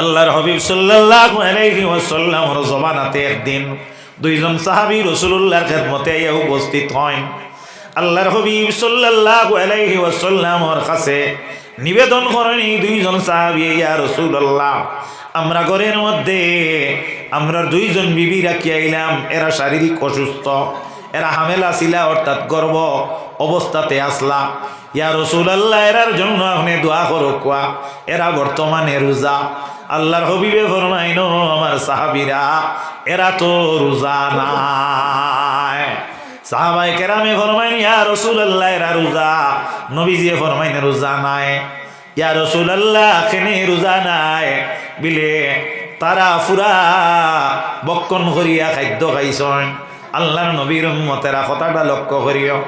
আল্লাহর হবিব সাল্লাল্লাহু আলাইহি ওয়াসাল্লামর একদিন দুইজন সাহাবী রাসূলুল্লাহর খেদমতে আইয়া উপস্থিত হন। আল্লাহর হবিব সাল্লাল্লাহু আলাইহি কাছে নিবেদন করেন, এই দুইজন সাহাবী ইয়া রাসূলুল্লাহ, আমরা ঘরের মধ্যে আমরা দুইজন বিবি রাখি আইলাম, এরা শারীরিক অসুস্থ, এরা হামেলা ছিলা, অর্থাৎ গর্ব অবস্থাতে আসলা। ইয়া রসুলাল্লাহ, এরার জন্য আপনি দোয়া করো, কোয়া, এরা বর্তমানে রোজা। আল্লাহর হবিবে ফরমাইন, আমার সাহাবিরা, এরা তো রোজা নাই। সাহাবাই কেরামে ফরমাইন, ইয়া রসুলাল্লাহ, এরা রোজা। নবীজিয়ে ফরমাইন, রোজা নাই। ইয়া রসুলাল্লাহ খেনে রোজা নাই। বিলে তারা ফুরা বক্ষণ করিয়া খাদ্য খাইছন। আল্লাহর নবীর মতেরা কথাটা লক্ষ্য করিও।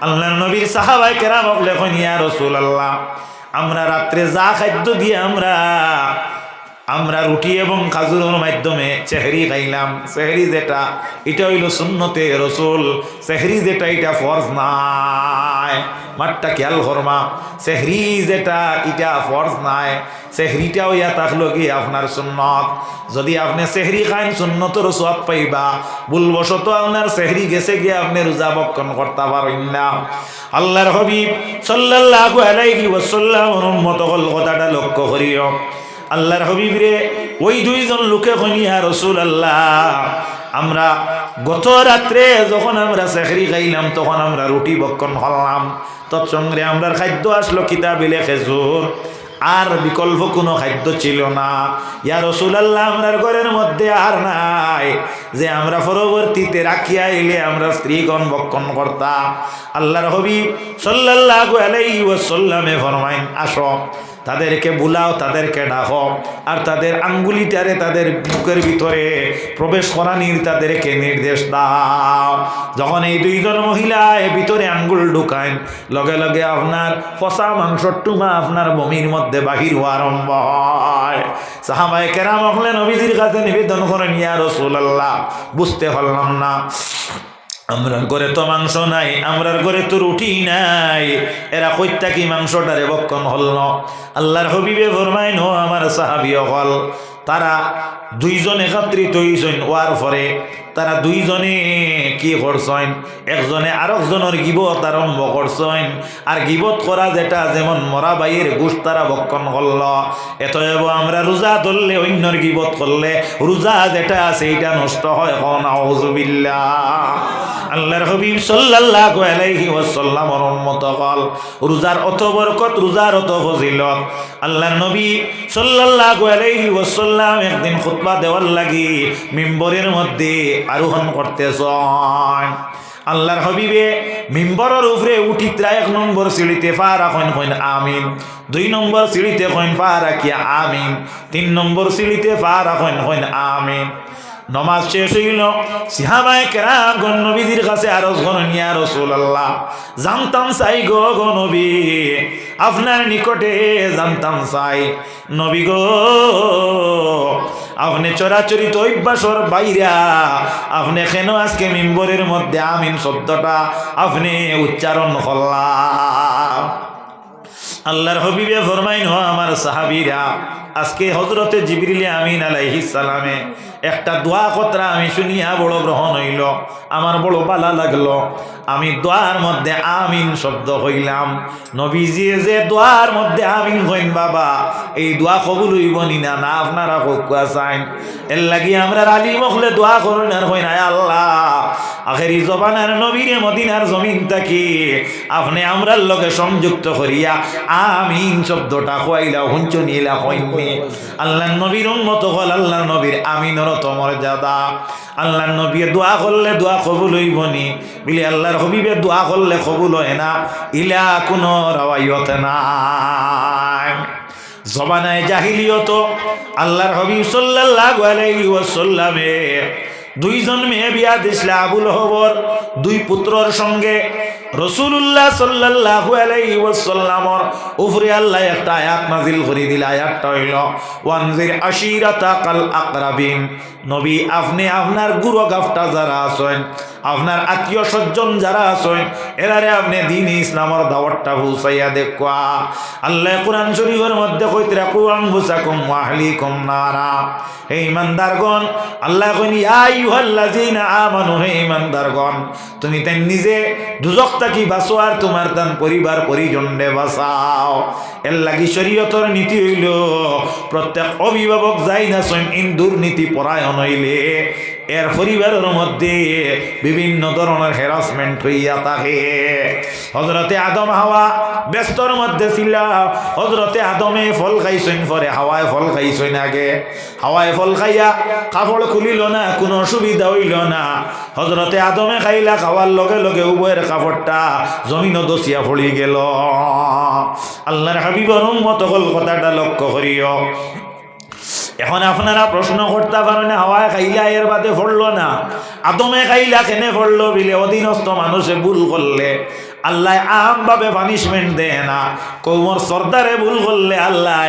আল্লাহর নবীর সাহাবাই কেরাম লেখন ইয়া রসুল আল্লাহ আমরা রাত্রে যা খাদ্য দিয়ে আমরা আমরা রুটি এবং খাজুরের মাধ্যমে চেহারি খাইলাম। চেহারি যেটা, এটা হইল শূন্যতে রসুল। চেহারি যেটা, এটা ফরজ নাই। মাঠটা খেয়াল করমা চেহরি যেটা, এটা ফরজ নাই। চেহরিটাও ইয়া থাকল কি আপনার সুন্নত। যদি আপনি চেহরি খাইন সুন্নতর সব পাইবা। ভুলবশত আপনার চেহরি গেছে গিয়ে আপনি রোজা বক্ষণ করতে পারেন না। আল্লাহর হবিব সাল্লাল্লাহু আলাইহি ওয়াসাল্লামের উম্মত হল কথাটা লক্ষ্য করিও। আল্লাহর হবিব রে ওই দুইজন লোকে কনিয়া রসুল আল্লাহ আমরা গত রাত্রে যখন আমরা চাকরি খাইলাম, তখন আমরা রুটি বক্ষণ হলাম তৎসঙ্গে আমরা খাদ্য আসলো কিতাবিলে খেজুর আর বিকল্প কোনো খাদ্য ছিল না। ইয়া রসুল আল্লাহ আমরার ঘরের মধ্যে আর নাই। যে আমরা পরবর্তীতে রাখিয়া এলে আমরা স্ত্রীগণ বক্ষণ করতাম। আল্লাহর হবিব সাল্লাল্লাহু আলাইহি ওয়াসাল্লামে ফরমাইন, আসো তাদেরকে বুলাও, তাদেরকে ডাকো। আর তাদের আঙ্গুলিটারে তাদের বুকের ভিতরে প্রবেশ করানির তাদেরকে নির্দেশ দাও। যখন এই দুইজন মহিলা এ ভিতরে আঙ্গুল ঢুকায়, লগে লগে আপনার ফসা মাংসর টুমা আপনার বমির মধ্যে বাহির হওয়া আরম্ভ হয়। সাহাবাই কেরাম হলে নবীজির কাছে নিবেদন করেন ইয়া রসুল্লাহ বুঝতে পারলাম না। আমরার ঘরে তো মাংস নাই, আমরার ঘরে তো রুটি নাই। এরা কইতা কি মাংসটারে বক্ষণ হল আল্লাহর হবিবে ফরমাইন আমার সাহাবিও হল তারা দুইজন একত্রিত হইছেন, ওয়ার পরে তারা দুইজনে কি করছেন? একজনে আরেকজনের গিবত আরম্ভ করছেন। আর গিবত করা যেটা, যেমন মরা বাইয়ের গুস তারা বক্ষণ করল। এতএব আমরা রোজা ধরলে, অন্যর গিবত করলে, রোজা যেটা আছে এইটা নষ্ট হয় হন আউজুবিল্লাহ আল্লাহর হবিব সাল্লাল্লাহু আলাইহি ওয়াসাল্লামর উম্মত কল, রোজার অত বরকত, রোজার অত ফজিলত। আল্লাহর নবী সাল্লাল্লাহু আলাইহি ওয়াসাল্লাম একদিন খুতবা দেওয়ার লাগি মিম্বরের মধ্যে আরোহণ করতেছেন। আল্লাহর হবিবে মিম্বরের উপরে উঠিত্রা এক নম্বর সিঁড়িতে পা রাখেন, কইন আমিন। দুই নম্বর সিঁড়িতে কইন পা রাখিয়া আমিন। তিন নম্বর সিঁড়িতে পা রাখেন, কইন আমিন। নমাজ শেষ হইল সিহাবায় কেরাম গণ নবীদের কাছে আরও গণনিয়া রসুল আল্লাহ জানতাম চাই গো গো নবী, আপনার নিকটে জানতাম চাই। নবী গো, আপনি চরাচরিত অভ্যাসর বাইরা, আপনি কেন আজকে মিম্বরের মধ্যে আমিন শব্দটা আপনি উচ্চারণ করলাম? আল্লাহর হবিবে ফরমাইন হ আমার সাহাবিরা, আজকে হজরতে জিবরিলে আমিন সালামে একটা দোয়া কতরা আমি শুনিয়া বড় গ্রহণ হইল। আমার বড় বালা লাগল। আমি দোয়ার মধ্যে আমিন শব্দ হইলাম। নবীজিয়ে যে দোয়ার মধ্যে আমিন হইন বাবা, এই দোয়া কবুল হইব নি না? আপনারা কুয়া চাইন। এর লাগি আমরা আলী মখলে দোয়া করুন আর হইন আয় আল্লাহ। আখেরি জবানার নবীরে মদিনার জমিন থাকি। আপনি আমরার লগে সংযুক্ত করিয়া আমিন শব্দটা খোয়াইলা, হুঞ্চ নিলা হইনি আল্লাহ নবীর উন্মত হল আল্লাহ নবীর আমিনর তো মর্যাদা আল্লাহ নবী দোয়া করলে দোয়া কবুল হইব নি। বিলি আল্লাহর হবিবে দোয়া করলে কবুল হয় না। ইলা কোনো রাওয়াইয়ত নাই। জবানায় জাহিলিয়ত আল্লাহর হবিব সাল্লাল্লাহু আলাইহি ওয়াসাল্লামে দুইজন মেয়ে বিয়া দিছিল আবুল হবর, দুই পুত্রর সঙ্গে। রসুল্লাহ সাল্লাহু আলাইসাল্লামর ওয়াসাল্লামর উপরে আল্লাহ একটা আয়াত নাজিল করে দিল। আয়াতটা হইল ওয়ানজির আশিরাতা কাল আকরাবিন। নবী, আপনি আপনার গুরু গাফটা যারা আছেন, আপনার আত্মীয় স্বজন যারা আছেন, এরারে আপনি দিন ইসলামর দাওয়াতটা পৌঁছাইয়া দেখুয়া আল্লাহ কোরআন শরীফের মধ্যে কইতে রাখু, আনফুসাকুম ওয়া আহলিকুম নারা। হে ইমানদারগণ, আল্লাহ কইন, ইয়া আইয়ুহাল্লাযিনা আমানু, হে ইমানদারগণ, তুমি তাই নিজে দুজক থাকি বাঁচো আর তোমার তান পরিবার পরিজনরে বাঁচাও। এর লাগি শরীয়তর নীতি হইল, প্রত্যেক অভিভাবক যাই না স্বয়ং ইন দুর্নীতি পরায়ণ হইলে এর পরিবারের মধ্যে বিভিন্ন ধরনের হ্যারাসমেন্ট হইয়া থাকে। হজরতে আদম হাওয়া ব্যস্তর মধ্যে ছিল। হজরতে আদমে ফল খাইছেন পরে হাওয়ায় ফল খাইছেন আগে। হাওয়ায় ফল খাইয়া কাপড় খুলিল না, কোনো অসুবিধা হইল না। হজরতে আদমে খাইলা, খাওয়ার লগে লগে উভয়ের কাপড়টা জমিনও দসিয়া পড়ি গেল। আল্লাহর হাবিবর মত কথাটা লক্ষ্য করিও। এখন আপনারা প্রশ্ন করতে পারেন, হাওয়ায় খাইলা এর বাদে পড়ল না। আদমে খাইলা কেনে পড়ল বিলে, অধীনস্থ মানুষে ভুল করলে। আল্লাহ আমভাবে পানিশমেন্ট দেয় না। কৌমর সর্দারে ভুল করলে আল্লাহ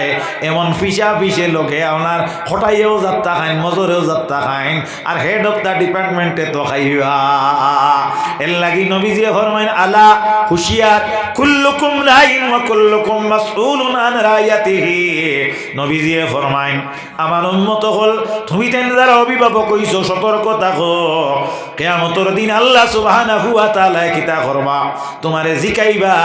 এমন ফিসা ফিসে লোকে আপনার হটাইয়েও যাত্রা খাইন, মজরেও যাত্রা খাইন, আর হেড অফ দ্য ডিপার্টমেন্টে তো খাইবা এর লাগি নবীজি ফরমাইন, আলা হুশিয়ার কুল্লুকুম রাইন ওয়া কুল্লুকুম মাসউলুন আন রায়াতিহি নবীজি ফরমাইন, আমার উন্মত হল, তুমি তেন যারা অভিভাবক হইছো, সতর্ক থাকো। কেয়ামতর দিন আল্লাহ সুবহানাহু ওয়া তাআলা কিতা করবা। তোমারে জিকাইবা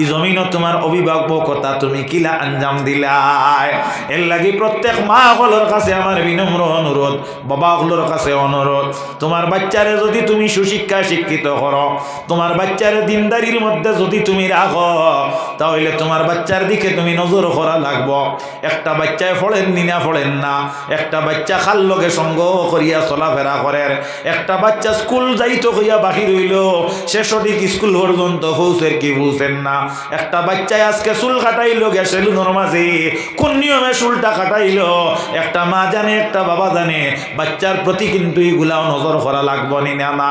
ই জমিনত তোমার অভিভাবকতা তুমি কিলা আঞ্জাম দিলাই। এর লাগি প্রত্যেক মা হলর কাছে আমার বিনম্র অনুরোধ বাবা হলর কাছে অনুরোধ। তোমার বাচ্চারে যদি তুমি সুশিক্ষা শিক্ষিত করো, তোমার বাচ্চারে দিনদারির মধ্যে যদি তুমি রাখো, তাহলে তোমার বাচ্চার দিকে তুমি নজর করা লাগবো। একটা বাচ্চায় ফড়েন নিনা ফলেন না, একটা বাচ্চা খাল লগে সঙ্গ করিয়া চলাফেরা করেন একটা বাচ্চা স্কুল যাইতো হইয়া বাহির হইল, সে সঠিক স্কুল পর্যন্ত পৌঁছের কি বুঝছেন না? একটা বাচ্চায় আজকে চুল কাটাইলো গে সেলুনের মাঝে। কোন নিয়মে চুলটা কাটাইলো একটা মা জানে একটা বাবা জানে। বাচ্চার প্রতি কিন্তু এগুলাও নজর করা লাগবো নি না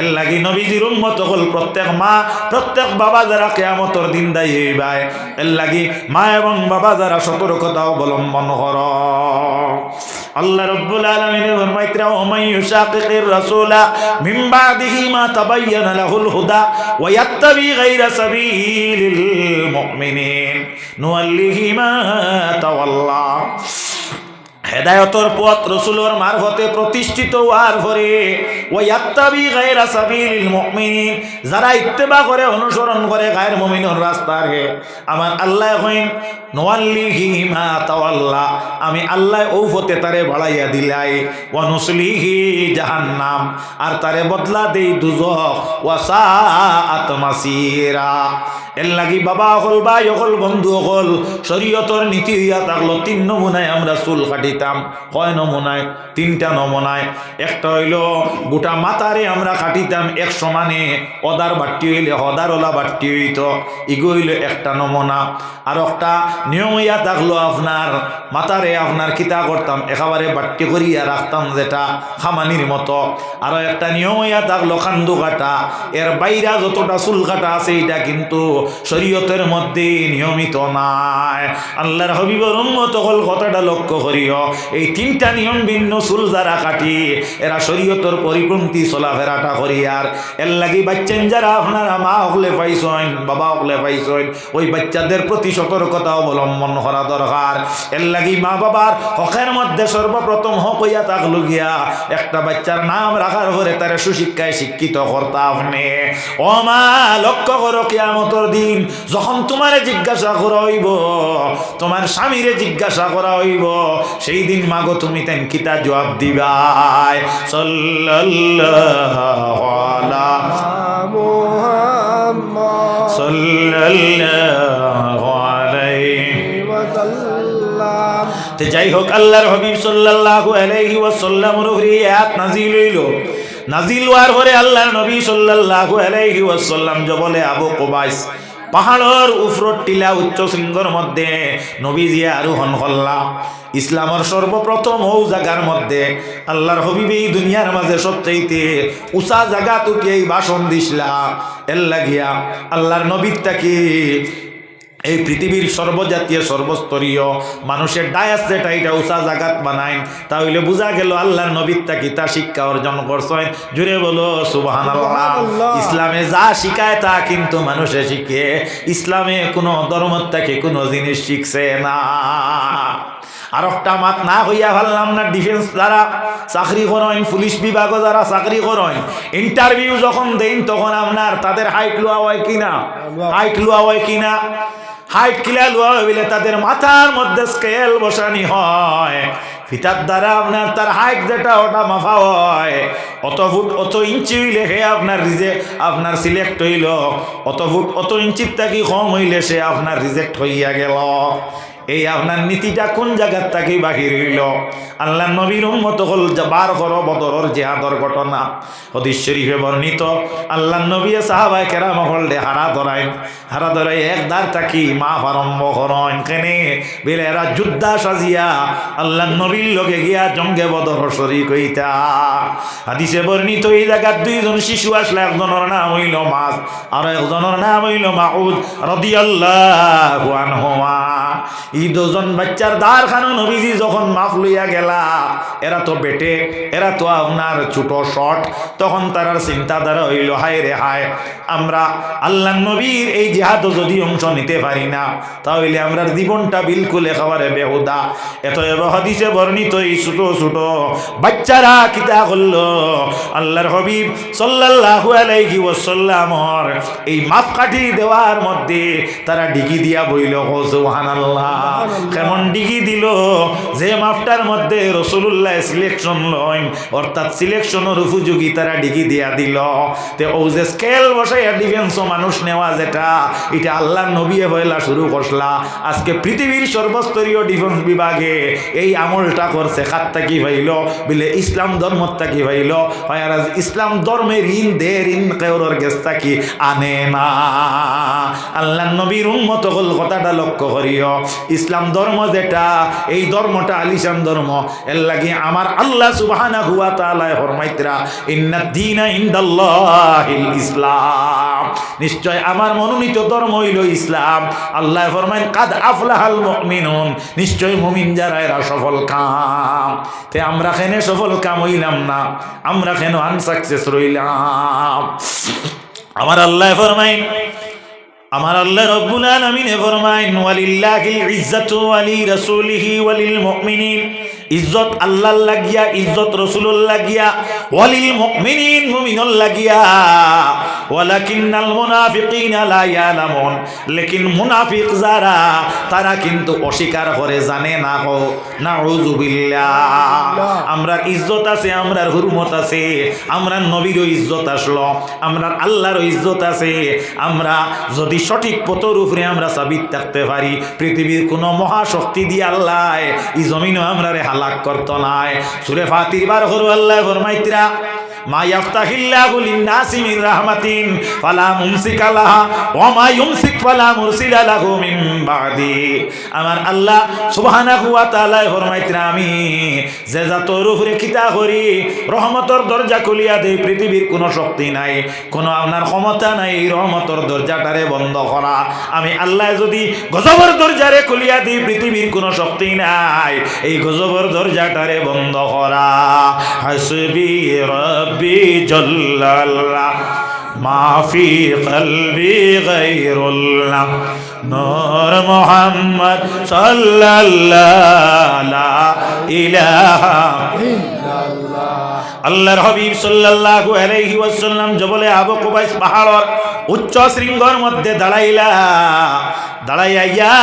এর লাগি নবীজির উম্মত হল প্রত্যেক মা প্রত্যেক বাবা যারা কেয়ামতর দিন দায়ী হইবায়। এর লাগি মা এবং বাবা যারা সতর্কতা অবলম্বন কর। আল্লাহ রব্বুল আলামিন ফরমাইতরা ওমাই ইউশাকিকির রাসূলা মিন বাদিহি মা তাবায়্যানা লাহুল হুদা ওয়া ইয়াত্তাবি গায়রা সাবিলিল মুমিনিন নুয়াল্লিহি মা তাওয়াল্লা হেদায়তর পথ রসুলোর মারফতে প্রতিষ্ঠিত হওয়ার পরে ওই আত্মাবি গায়ের সাবিল মুমিনিন, যারা ইত্তেবা করে, অনুসরণ করে গায়ের মুমিনের রাস্তারে আমার আল্লাহ হইন নোয়াল্লিহি মা তাওয়াল্লা আমি আল্লাহ ঔফতে তারে বাড়াইয়া দিলাই। ওয়ানুসলিহি জাহান্নাম, আর তারে বদলা দেই দুজক। ওয়াসা আতমাসিরা এর লাগি বাবা হল, ভাই হল, বন্ধু হল, শরীয়তর নীতি হইয়া থাকল তিন নমুনায় আমরা চুল কাটিতাম কয় নমুনায়? তিনটা নমুনায়। একটা হইল, গোটা মাতারে আমরা কাটিতাম এক সমানে, অদার বাট্টি হইলে হদারওয়ালা বাট্টি হইত। ইগো হইল একটা নমুনা। আর একটা, নিয়ম হইয়া থাকল আপনার মাতারে আপনার কিতা করতাম, একেবারে বাট্টি করিয়া রাখতাম যেটা খামানির মতো। আরও একটা নিয়ম হইয়া থাকল খান্দু কাটা। এর বাইরা যতটা চুল কাটা আছে এটা কিন্তু শরীয়তের মধ্যে নিয়মিত নাই। আল্লাহর হবিবর উন্মত হল কথাটা লক্ষ্য করিও। এই তিনটা নিয়ম ভিন্ন, চুল যারা কাটি, এরা শরীয়তর পরিপন্থী চলাফেরাটা করি আর। এর লাগি বাচ্চান যারা আপনারা মা হকলে পাইছেন, বাবা হকলে পাইছেন, ওই বাচ্চাদের প্রতি সতর্কতা অবলম্বন করা দরকার। এর লাগি মা বাবার হকের মধ্যে সর্বপ্রথম হক হইয়া থাকল গিয়া একটা বাচ্চার নাম রাখার পরে তারা সুশিক্ষায় শিক্ষিত করতা আপনি। ও মা, লক্ষ্য করো কিয়ামতর দিন যখন তোমারে জিজ্ঞাসা করা হইব, তোমার স্বামীরে জিজ্ঞাসা করা হইব সেই দিন মাগো তুমি তেন কিতা জবাব দিবাই। ওয়াসাল্লাম। তো যাই হোক আল্লাহর হাবিব সাল্লাল্লাহু আলাইহি আয়াত নাজিল হইল। নাজিল হওয়ার পরে আল্লাহর নবী সাল্লাল্লাহু আলাইহি ওয়াসাল্লাম যে বলে আবু কুবাইস পাহাড়ের উফরত টিলা উচ্চ শৃঙ্গর মধ্যে নবীজি আরোহণ করলাম ইসলামের সর্বপ্রথম হৌ জাগার মধ্যে আল্লাহর হবিবে দুনিয়ার মাঝে সবচাইতে উষা জাগা তুকে এই বাসন দিসলা। এল্লা গিয়া আল্লাহর নবীর তাকে এই পৃথিবীর সর্বজাতীয় সর্বস্তরীয় মানুষের ডায়াস যেটা এটা উষা জাগাত বানাইন। তাহলে বোঝা গেল আল্লাহর নবীর তাকে তা শিক্ষা অর্জন করছেন। জুড়ে বলো সুবাহান ইসলামে যা শিখায় তা কিন্তু মানুষে শিখে। ইসলামে কোনো ধর্ম থেকে কোনো জিনিস শিখছে না। আর একটা মাত না হইয়া ভাবলাম না ডিফেন্স যারা চাকরি করেন পুলিশ বিভাগও যারা চাকরি করেন ইন্টারভিউ যখন দেন তখন আপনার তাদের হাইট লোয়া হয় কিনা? হাইট লোয়া হয় কিনা? হাইট কিলা লোয়া হইলে তাদের মাথার মধ্যে স্কেল বসানি হয়। ফিতার দ্বারা আপনার তার হাইট যেটা, ওটা মাফা হয়। অত ফুট, অত ইঞ্চি হইলে সে আপনার রিজেক্ট আপনার সিলেক্ট হইল। অত ফুট, অত ইঞ্চির থাকি কম হইলে সে আপনার রিজেক্ট হইয়া গেল। এই আপনার নীতিটা কোন জায়গার থাকি বাহির হইল আল্লাহ নবীর উম্মত হল বার করো বদরর জেহাদর ঘটনা। হদিস শরীফে বর্ণিত, আল্লাহ নবী সাহাবাই কেরাম হলডে হারা ধরাইন। হারা ধরাই এক দার থাকি মা আরম্ভ করেন। কেনে? বেলে এরা যুদ্ধা সাজিয়া আল্লাহ নবীর লগে গিয়া জঙ্গে বদর শরীক হইতা। হাদিসে বর্ণিত, এই জায়গার দুইজন শিশু আসলে একজনের নাম হইল মাছ আর একজনের নাম হইল মাউদ, রদিয়াল্লাহু আনহুমা। এই দুজন বাচ্চার দ্বার খানো নবীজি যখন মাফ লইয়া গেলা এরা তো বেটে, এরা তো আপনার ছোট শট। তখন তারার চিন্তাধারা হইল, হায় রে হায়, আমরা আল্লাহ নবীর এই জেহাদ যদি অংশ নিতে পারি না, তাহলে আমরা জীবনটা বিলকুল একেবারে বেহুদা। এত হাদিসে বর্ণিত এই ছোট ছোট বাচ্চারা কিতা করল? আল্লাহর হবিব সাল্লাল্লাহু আলাইহি ওয়াসাল্লামর এই মাপকাঠি দেওয়ার মধ্যে তারা ডিগি দিয়া বইল, ও সুবহানাল্লাহ। কেমন ডিগি দিল? যে মাপটার মধ্যে রসুল্লাহ সিলেকশন লইন, অর্থাৎ সিলেকশনের উপযোগী তারা ডিগি দিয়া দিল। তে ও যে স্কেল বসাইয়া ডিফেন্স মানুষ নেওয়া যেটা, এটা আল্লাহ নবিয়ে পয়লা শুরু করসলা। আজকে পৃথিবীর সর্বস্তরীয় ডিফেন্স বিভাগে এই আমলটা করছে খাত্তা কি ভাইল? বিলে ইসলাম ধর্মতা কি ভাইল? আজ ইসলাম ধর্মে ঋণ দে, ঋণ কেউর গেস্তা কি আনে না? আল্লাহ নবীর উন্মত হল কথাটা লক্ষ্য করিও। ইসলাম ধর্ম যেটা, এই ধর্মটা আলিশান ধর্ম। এর লাগে আমার আল্লাহ সুবহানা হুয়া তাআলা ফরমাইতরা, ইন্না দীনা ইসলাম। নিশ্চয় আমার মনোনীত ধর্ম হইল ইসলাম। আল্লাহ ফরমাইন, কাদ আফলাহাল মুমিনুন। নিশ্চয় মুমিন যারা এরা সফল কাম। তে আমরা কেন সফল কাম হইলাম না? আমরা কেন আনসাকসেস রইলাম? আমার আল্লাহ ফরমাইন আমার আল্লাহ রব্বুল আলামিনে ফরমাইন ওয়ালিল্লাহিল ইজ্জাতু ওয়ালি রাসূলিহি ওয়ালিল মুমিনিন। ইজ্জত আল্লাহ লাগিয়া, ইজ্জত রসুলুল লাগিয়া, ওয়ালিল মুমিনিন মুমিনুল লাগিয়া, ওয়ালাকিন্নাল মুনাফিকিনা লা ইয়ালামুন। লেকিন মুনাফিক যারা, তারা কিন্তু অস্বীকার করে, জানে না হো নাউযুবিল্লাহ আমরার ইজ্জত আছে, আমরার হুরমত আছে, আমরার নবীরও ইজ্জত আসলো, আমরার আল্লাহরও ইজ্জত আছে। আমরা যদি সঠিক পথর উপরে আমরা সাবিত থাকতে পারি, পৃথিবীর কোনো মহাশক্তি দিয়ে আল্লাহ, এই জমিনও আমরা রে হালাক করতো নাই। সুরে ফাতির বার হরু আল্লাহ ফরমাইতরা মা ইয়াফতাহিল্লাহু লিন-নাসি মিন রাহমাতিন, ফালা মুমসিকা লাহা, ওয়া মা ইউমসিক ফালা মুরসিলা লাহু মিন বাদি। আমার আল্লাহ সুবহানাহু ওয়া তাআলা ফরমাইতরা আমি যে জাতর উপরে কিতা করি, রহমতর দরজা খুলিয়া দেই, পৃথিবীর কোনো শক্তি নাই, কোনো আপনার ক্ষমতা নাই, এই রহমতর দরজাটারে বন্ধ করা। আমি আল্লাহ যদি গজবর দরজারে খুলিয়া দিই, পৃথিবীর কোনো শক্তি নাই, এই গজবর দরজাটারে বন্ধ করা। হাসবি রব্বি জল্লাল্লাহ মাফি কলবি গায়রুল্লাহ নূর মুহাম্মদ সাল্লাল্লাহু লা ইলাহা আল্লাহর হাবিব সাল্লাল্লাহু আলাইহি ওয়াসাল্লাম জবলে আবু কুবাইস পাহাড়র উচ্চ শৃঙ্গর মধ্যে দাঁড়াইলা, দাঁড়াইয়া ইয়া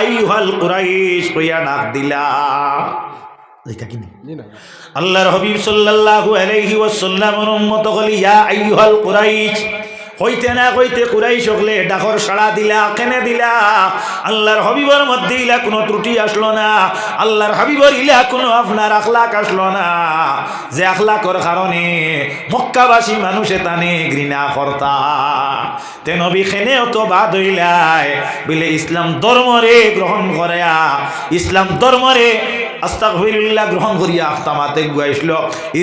আইয়ুহাল কুরাইশ, কইয়া ডাক দিলা। এটা কি? না। আল্লাহর হাবিব সাল্লাল্লাহু আলাইহি ওয়াসাল্লামের উম্মত হলি ইয়া আইয়ুহাল কুরাইশ। হইতে না হইতে কুরাই সকলে ডাকর সাড়া দিলা, কেনে দিলা? আল্লাহর হবিবর মধ্যে ইলা কোনো ত্রুটি আসলো না। আল্লাহর হাবিবর ইলা কোনো আপনার আখলাক আসলো না। যে আখলাকর কারণে মক্কাবাসী মানুষে তানে ঘৃণা কর্তা। তে নবী খেনেও তো বাদ হইলাই, বলে, ইসলাম ধর্মরে গ্রহণ করে ইসলাম ধর্মরে আস্তাগফিরুল্লাহ গ্রহণ করিয়া আখতামাতে গুয়াইছিল।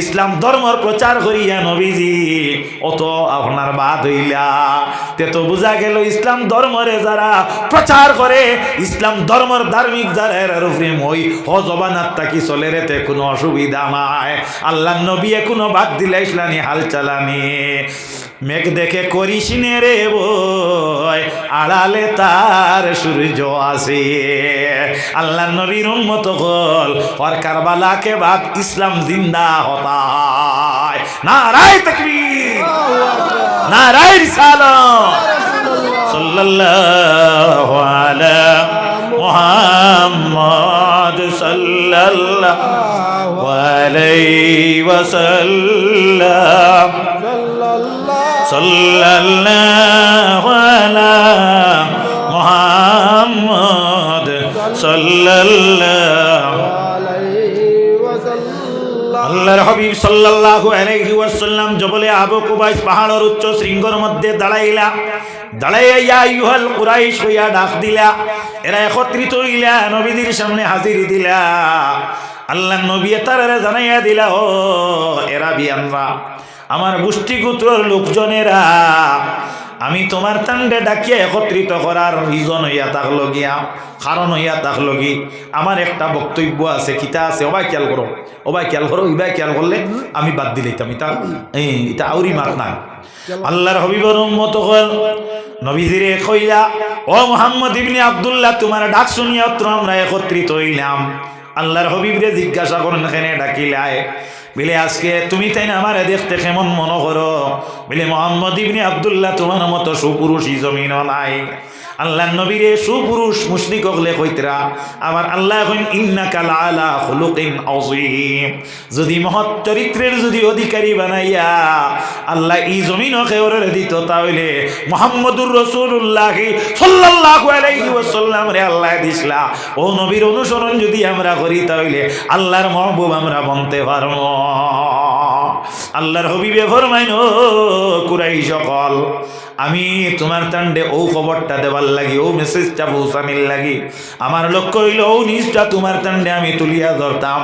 ইসলাম ধর্মর প্রচার করিয়া নবীজি, অত আপনার বাদ হইলা। তে তো বোঝা গেল ইসলাম ধর্মরে যারা প্রচার করে, ইসলাম ধর্মর ধার্মিক যারা এর উপরে মই হ জবানাত তাকি চলে রেতে কোনো অসুবিধা নাই। আল্লাহ নবী কোনো বাদ দিলা ইসলানি হাল চালানি। মেঘ দেখে করিস নে রে বই আড়ালে তার সূর্য আসে। আল্লাহ নবীর উন্মত হল আর কারবালাকে বাদ ইসলাম জিন্দা হতায়। নারায় তকবীর, নারায় রিসালাত। সাল্লাল্লাহু আলা মুহাম্মদ সাল্লাল্লাহু আলাইহি ওয়াসাল্লাম। সাল্লাল্লাহু আলা মুহাম্মদ সাল্লাল্লাহু আল্লাহর হাবিব সাল্লাল্লাহু আলাইহি ওয়াসাল্লাম জবলে আবু কুবাইস পাহাড়ের উচ্চ শৃঙ্গের মধ্যে দাঁড়াইলা। দাঁড়াইয়া ইয়া ইউহাল কুরাইশ হইয়া ডাক দিলা। এরা একত্রিত হইলা নবীদের সামনে হাজির দিলা। আল্লাহ নবী তারা জানাইয়া দিলা, ও এরা বিয়ানরা আমার গোষ্ঠীগুত্রর লোকজনেরা, আমি তোমার তান্ডে ডাকিয়া একত্রিত করার রিজন হইয়া থাকল গিয়া কারণ হইয়া থাকল কি আমার একটা বক্তব্য আছে, কিতা আছে ওবাই খেয়াল করো ওবাই খেয়াল করো, ইবাই খেয়াল করলে আমি বাদ দিলাইতাম এটা এটা আউরি মাত নাই। আল্লাহর হবিবর উম্মত হল, নবীজিরে কইলা, ও মোহাম্মদ ইবনে আব্দুল্লাহ, তোমার ডাক শুনিয়া আমরা একত্রিত হইলাম। আল্লাহর হবিবরে জিজ্ঞাসা করেন এখানে ডাকিলায়? বলে আজকে তুমি তাই না আমার দেখতে কেমন মনে করো? বলে মোহাম্মদ ইবনে আব্দুল্লাহ তোমার মতো সুপুরুষ ই জমিন নাই। আল্লাহ নবীরে সুপুরুষ মুশরিক হলে কইতরা আবার আল্লাহ কইন, ইন্নাকা লাআলা খুলুকিন আযীম। যদি মহৎ চরিত্রের যদি অধিকারী বানাইয়া আল্লাহ ই জমিন খেওরে দিত, তাহলে মুহাম্মদুর রাসূলুল্লাহ সাল্লাল্লাহু আলাইহি ওয়াসাল্লাম রে আল্লাহ দিছলা ও নবীর অনুসরণ যদি আমরা করি, তাহলে আল্লাহর মহবুব আমরা বনতে পারব। আল্লাহর হবিবে ফরমাইন কুরাই সকল আমি তোমার তান্ডে ও খবরটা দেবার লাগি, ও মেসেজটা পৌঁছানির লাগি। আমার লক্ষ্য হইল, ও নিউজটা তোমার তান্ডে আমি তুলিয়া ধরতাম।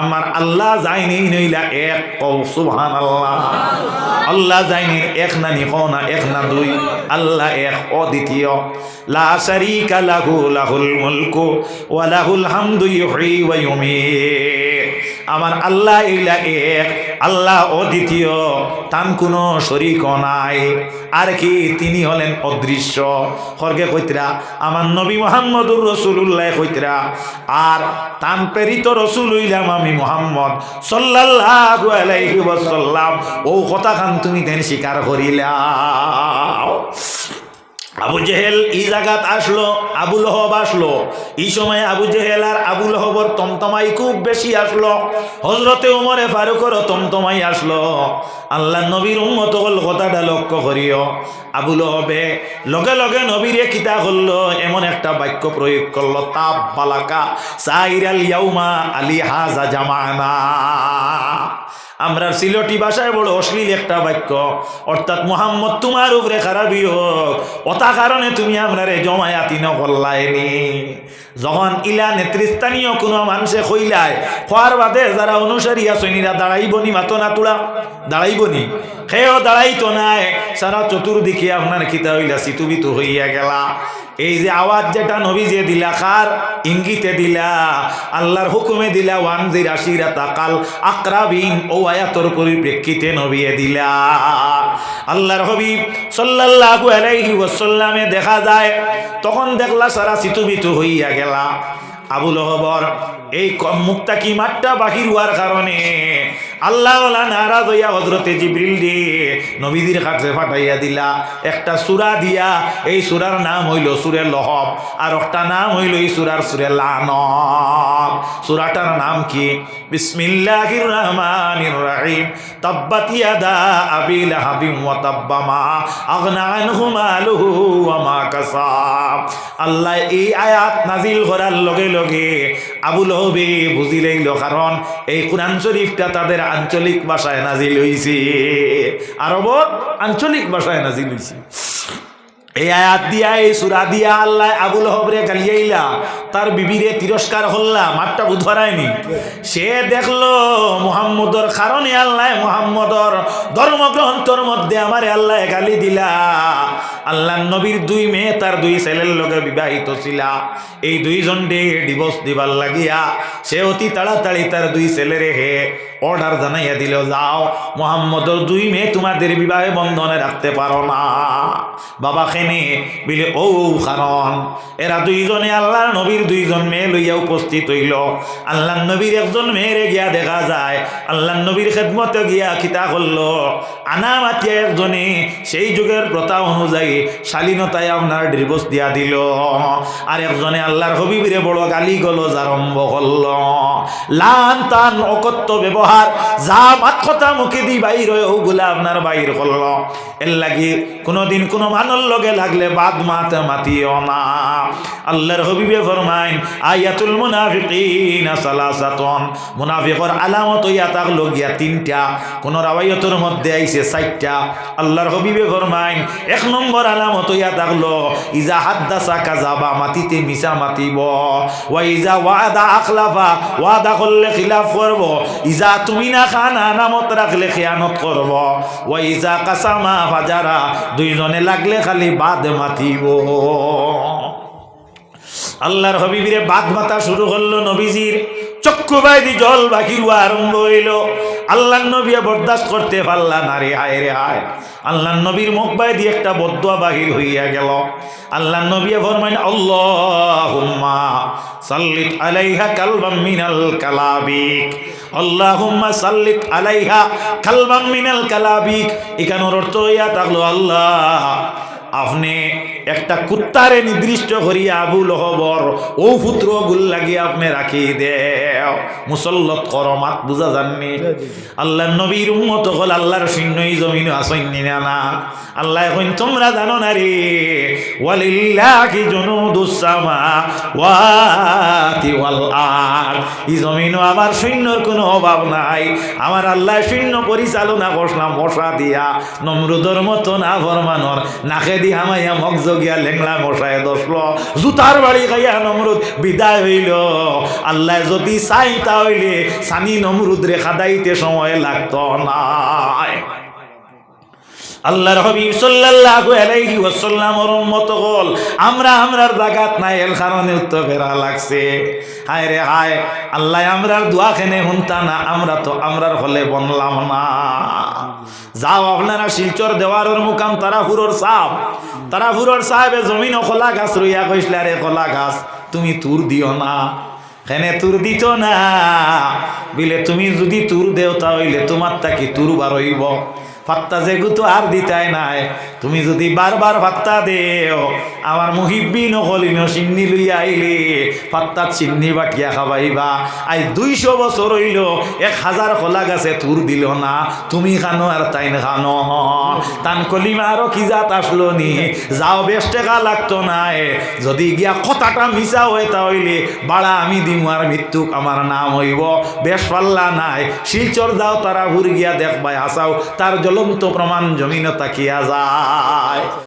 আমার আল্লাহ যায়নি নইলা এক কৌ সুবহান আল্লাহ আল্লাহ যায়নি এক না নি না, এক না দুই। আল্লাহ এক, অদ্বিতীয়। লা শারীকা লাহু, লাহুল মুলকু, ওয়া লাহুল হামদু ইউহয়ী ওয়া ইউমীত। আমার আল্লাহ ইলা এক, আল্লাহ অদ্বিতীয়, তান কোনো শরিক নাই। আর কি তিনি হলেন অদৃশ্য। খর্গে কইতরা, আমার নবী মোহাম্মদুর রসুল্লাহ কইতরা, আর তান প্রেরিত রসুল হইলাম আমি মোহাম্মদ সাল্লাল্লাহু আলাইহি ওয়াসাল্লাম। ও কথা খান তুমি দেন স্বীকার করিলা আবু জেহেল এই জায়গাত আসলো, আবু লহব আসলো। এই সময় আবু জেহেল আর আবু লহবর তমতমাই খুব বেশি আসলো। হজরতে উমরে ফারুকর তমতমাই আসলো। আল্লাহ নবীর উন্মত হল কথাটা লক্ষ্য করিও। আবু লহবে লগে লগে নবীরে কিতা করল, এমন একটা বাক্য প্রয়োগ করল তাপ বালাকা সাইরাল ইয়াউমা আলী হাজা জামানা। আমরা সিলটি ভাষায় বড় অশ্লীল একটা বাক্য। অর্থাৎ মোহাম্মদ তোমার উপরে খারাপই হোক, অতা কারণে তুমি আমরা রে জমায়াতি নকল্লায়নি যখন ইলা নেতৃস্থানীয় কোনো মানুষে কইলায়, খোয়ার বাদে যারা অনুসারী আসনিরা দাঁড়াইব নি মাতো না তোলা দাঁড়াইব নি সেও দাঁড়াইতো নাই। সারা চতুর্দিকে আপনার খিতা হইলা সিতুবিতু হইয়া গেলা। এই যে আওয়াজ যেটা নবী যে দিলা, কার? ইঙ্গিতে দিলা। আল্লাহর হুকুমে দিলা, ওয়ানজির আশিরা তাকাল আকরাবিন ও আয়াতর পরিপ্রেক্ষিতে নবিয়ে দিলা। আল্লাহর হবিব সাল্লাল্লাহু আলাইহি ওয়াসাল্লামে দেখা যায়, তখন দেখলা সারা সিতুবিতু হইয়া গেলা। আবুল হবর এই মুক্তা কি মাঠটা বাহির হওয়ার কারণে আল্লাহ নারাজ হইয়া হজরতে জিব্রিল দিয়ে নবীদের কাছে ফাটাইয়া দিলা। একটা সুরা দিয়া, এই সুরার নাম হইল সুরে লহব, আর একটা নাম হইল এই সুরার সুরে লানব সুরাটার নাম কি? বিসমিল্লাহির রহমানির রহিম। তাব্বাত ইয়াদা আবি লাহাবিন ওয়া তাব্বা মা আগনা আনহু মালুহু ওয়া মা কাসাব আল্লাহ এই আয়াত নাজিল করার লগে লগে আবুল হবে বুঝিলেন কারণ, এই কোরআন শরীফটা তাদের আঞ্চলিক ভাষায় নাজিল হইছে। আরব আঞ্চলিক ভাষায় নাজিল হইছে। এই আয়াত দিয়া এই সুরা দিয়া আল্লাহ আবুল হবরে গালিয়াইলা তার বিবিরে তিরস্কার হল্লা মাঠটা বুধরায়নি সে দেখল, মুহাম্মদর কারণে আল্লাহ মুহাম্মদর ধর্মগ্রন্থর মধ্যে আমার আল্লাহ গালি দিলা। আল্লাহ নবীর দুই মেয়ে, তার দুই ছেলের লোকে বিবাহিত ছিলা। এই দুইজন ডে ডিভোর্স দিবার লাগিয়া, সে অতি তাড়াতাড়ি তার দুই ছেলেরে হে অর্ডার জানাইয়া দিল যাও মোহাম্মদর দুই মেয়ে তোমাদের বিবাহে বন্ধনে রাখতে পারো না। বাবা খেনে বিলে, ও কারণ, এরা দুইজনে আল্লাহ নবীর দুইজন মেয়ে লইয়া উপস্থিত হইল। আল্লাহ নবীর একজন মেয়েরে গিয়া দেখা যায় আল্লাহ নবীর খেদমতে গিয়া খিতা করল। আনা মাতিয়া একজনে সেই যুগের প্রথা অনুযায়ী শালীনতায় আপনার ডিভোর্স দিয়া দিল। আর একজনে আল্লাহর হবিবিরে বড় গালি গলজ আরম্ভ করল। লান তান অকত্য ব্যবহার যা মাত কথা মুখে দি বাইর ওগুলা আপনার বাইর করল। এর লাগি কোনোদিন কোনো মানর লগে লাগলে বাদ মাতে মাতিও না। আল্লাহর হবিবে ফরমাইন, আয়াতুল মুনাফিকিন সালাসাতন। মুনাফিকর আলামত ইয়া তাক লগিয়া তিনটা, কোন রাওয়ায়তর মধ্যে আইছে চারটা। আল্লাহর হবিবে ফরমাইন, এক নম্বর আলামত ইয়া থাকল ইজা হাদ্দাসা কাজাবা মাটিতে মিশা মাতিব। ওয়া ইজা ওয়াদা আখলাফা, ওয়াদা করলে খিলাফ করব। ইজা তুমি না খানা নামত রাখলে খেয়ানত করব। ওই যা কাসামা ফাজারা, দুইজনে লাগলে খালি বাদ মাতিব। আল্লাহর হবিবিরে বাদ মাতা শুরু করল নবীজির। চক্ষু বাইদি জল বাকি আরম্ভ হইল। আল্লাহ নবী বরদাস্ত করতে পারলা না রে, হায় রে, হায়। আল্লাহ নবীর মুখ বাইদি একটা বদুয়া বাহির হইয়া গেল। আল্লাহ নবী ফরমাইন, আল্লাহুম্মা সাল্লিত আলাইহা কালবাম মিনাল কালাবিক। আল্লাহুম্মা সাল্লিত আলাইহা কালবাম মিনাল কালাবিক। এখানোর অর্থ হইয়া থাকল, আল্লাহ, আপনি একটা কুত্তারে নির্দিষ্ট করিয়া আবুল হবর ও পুত্র গুল লাগিয়ে আপনি রাখি দেও। মুসল্লত কর মাত বুঝা জাননি আল্লাহ নবীর উম্মত হল আল্লাহর শূন্যই জমিন আসইনি না না আল্লাহ এখন তোমরা জানো না রে ওয়ালিল্লাহি জুনুদুস-সামা ওয়াতি ওয়াল আর এই জমিনও আমার সৈন্যর কোনো অভাব নাই। আমার আল্লাহ সৈন্য পরিচালনা করলাম মশা দিয়া নমরুদর মতো না ফরমানোর নাকে দি হামাইয়া মগজ গিয়া লেংলা মশায় দশল। জুতার বাড়ি খাইয়া নমরুদ বিদায় হইল। আল্লাহ যদি চাই তাহলে সানি নমরুদ রে খাদাইতে সময় লাগতো না আল্লাহর হাবিব সাল্লাল্লাহু আলাইহি ওয়াসাল্লামের উম্মত হল, আমরা আমরার জাগাত নাই, এর কারণে তো ফেরা লাগছে। হায় রে হায়, আল্লাহ আমরার দোয়া খেনে হুনতা না, আমরা তো আমরার হলে বনলাম না। যাও আপনারা শিলচর দেওয়ারের মুকাম তারা হুরোর সাপ। তারা হুরোর সাহেবে জমিন খোলা গাছ রইয়া কইসলে আরে খোলা গাছ, তুমি তুর দিও না। হেনে তুর দিত না। বিলে তুমি যদি তুর দেও তাহলে তোমার তাকে তুর বারইব ফাত্তা যেগু তো আর দিতাই নাই। তুমি যদি বারবার ফাত্তা দেও, আমার মুহিব্বি নকলিন চিন্নি লইয়া আইলে ফাত্তাত চিন্নি বাটিয়া খাবাইবা। আই দুইশো বছর হইল, এক হাজার খোলা গাছে তুর দিল না। তুমি খানো আর তাইন খানো। তান কলিমা আরও কি জাত আসলো নি? যাও বেশ টেকা লাগতো নাই। যদি গিয়া কথাটা মিশা হয়ে তাহলে বাড়া আমি দিমু আর মৃত্যুক আমার নাম হইব। বেশ পাল্লা নাই। শিলচর যাও তারা ঘুর গিয়া দেখবাই আসাও। তার জ্বলন্ত প্রমাণ জমিন তাকিয়া যায়।